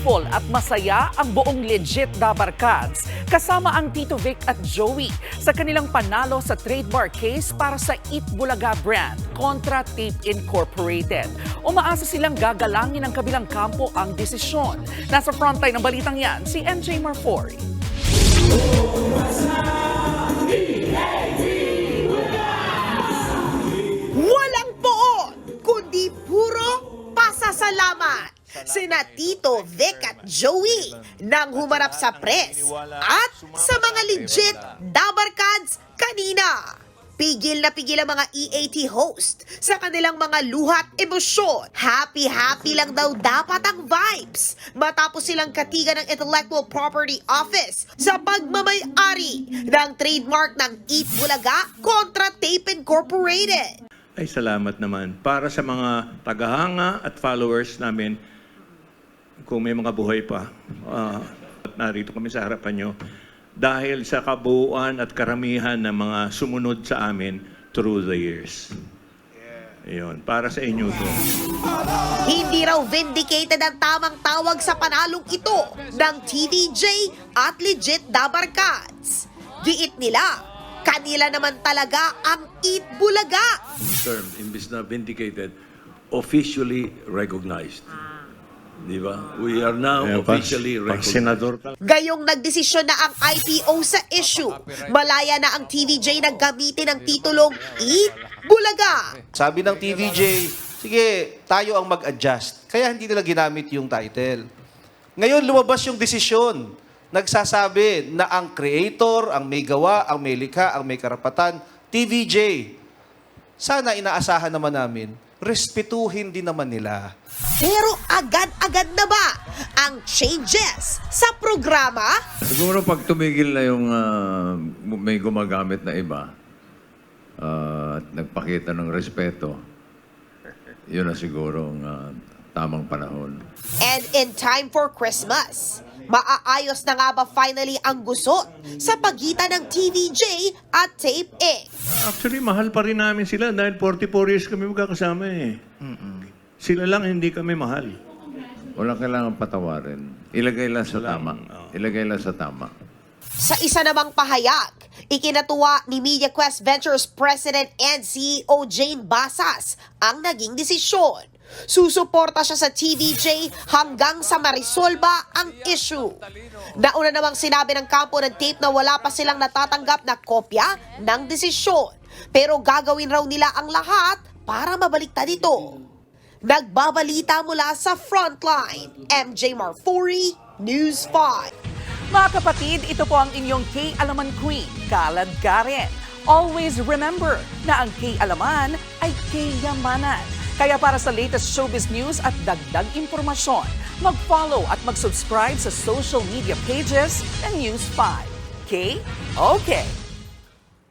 Peaceful at masaya ang buong legit Dabarkads kasama ang Tito Vic at Joey sa kanilang panalo sa trademark case para sa Eat Bulaga brand kontra Tape Incorporated. Umaasa silang gagalangin ng kabilang kampo ang desisyon. Nasa frontline ng balitang yan, si MJ Marfori. Sina Tito, Vic at Joey nang humarap sa press at sa mga legit dabarkads kanina. Pigil na pigil ang mga EAT host sa kanilang mga luhat emosyon. Happy-happy lang daw dapat ang vibes matapos silang katigan ng Intellectual Property Office sa pagmamay-ari ng trademark ng Eat Bulaga kontra Tape Incorporated. Ay salamat naman. Para sa mga tagahanga at followers namin, kung may mga buhay pa, ah, at narito kami sa harapan nyo, dahil sa kabuuan at karamihan ng mga sumunod sa amin through the years. Ayun, para sa inyo to. Hindi raw vindicated ang tamang tawag sa panalong ito ng TVJ at legit Dabarkads. Giit nila, kanila naman talaga ang Eat Bulaga. term, imbis na vindicated, officially recognized. Di ba? We are now pag, officially pag recognized. senador Gayong nagdesisyon na ang IPO sa issue, malaya na ang TVJ na gamitin ang titulong Eat Bulaga. Sabi ng TVJ, sige, tayo ang mag-adjust. Kaya hindi nila ginamit yung title. Ngayon, lumabas yung desisyon. Nagsasabi na ang creator, ang may gawa, ang may likha, ang may karapatan, TVJ. Sana inaasahan naman namin, respetuhin din naman nila. Pero agad-agad na ba ang changes sa programa? Siguro pag tumigil na yung ah, may gumagamit na iba ah, at nagpakita ng respeto, yun na siguro ang ah, tamang panahon. And in time for Christmas, maaayos na nga ba finally ang gusot sa pagitan ng TVJ at Tape Inc. Actually, mahal pa rin namin sila dahil 44 years kami magkakasama eh. Sila lang hindi kami mahal. Walang kailangan patawarin. Ilagay lang sa tama. Ilagay lang sa tama. Sa isa namang pahayag, ikinatuwa ni MediaQuest Ventures President and CEO Jane Basas ang naging desisyon. Susuporta siya sa TVJ hanggang sa marisolba ang issue. Nauna namang sinabi ng kampo ng tape na wala pa silang natatanggap na kopya ng desisyon. Pero gagawin raw nila ang lahat para mabaliktad ito. Nagbabalita mula sa Frontline, MJ Marfuri, News 5. Mga kapatid, ito po ang inyong K-Alaman Queen, Kalad Karen. Always remember na ang K-Alaman ay K-Yamanan. Kaya para sa latest showbiz news at dagdag impormasyon, mag-follow at mag-subscribe sa social media pages ng News 5. K? Okay.